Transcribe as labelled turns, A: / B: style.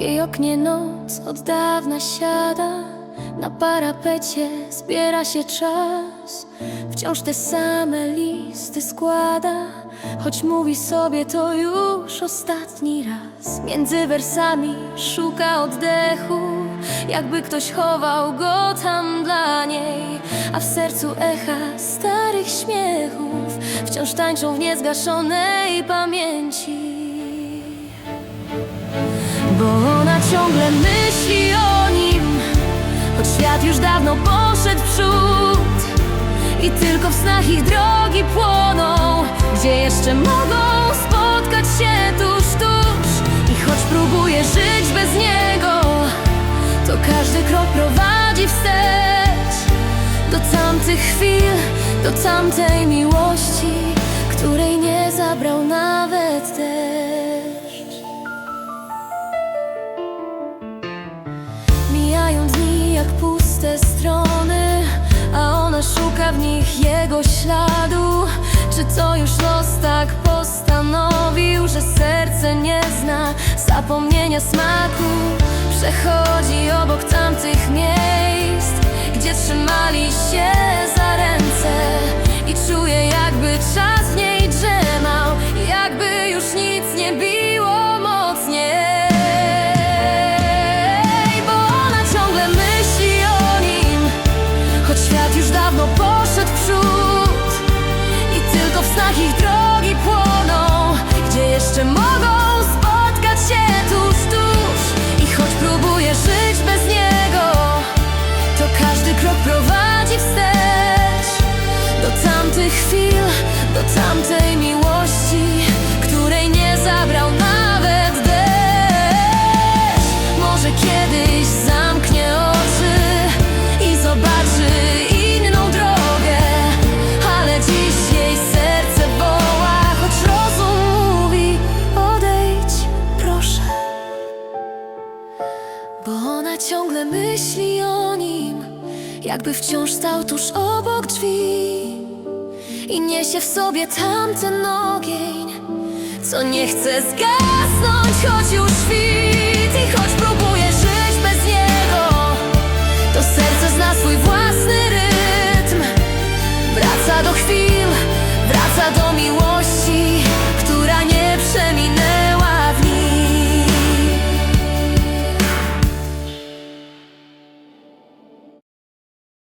A: jej oknie noc od dawna siada. Na parapecie zbiera się czas. Wciąż te same listy składa. Choć mówi sobie to już ostatni raz. Między wersami szuka oddechu. Jakby ktoś chował go tam dla niej. A w sercu echa starych śmiechów. Wciąż tańczą w niezgaszonej pamięci. Bo ciągle myśli o nim. Choć świat już dawno poszedł w przód I tylko w snach ich drogi płoną Gdzie jeszcze mogą spotkać się tuż, tuż. I choć próbuje żyć bez niego To każdy krok prowadzi wstecz. Do tamtych chwil, do tamtej miłości puste strony A ona szuka w nich jego śladu. Czy to już los tak postanowił Że serce nie zna zapomnienia smaku? Przechodzi obok tamtych świat już dawno poszedł w przód I tylko w snach ich drogi płoną Gdzie jeszcze mogą spotkać się tuż, tuż. I choć próbuje żyć bez niego To każdy krok prowadzi wstecz. Do tamtych chwil, do tamtej miłości Bo ona ciągle myśli o nim Jakby wciąż stał tuż obok drzwi. I niesie w sobie tamten ogień Co nie chce zgasnąć, choć już świt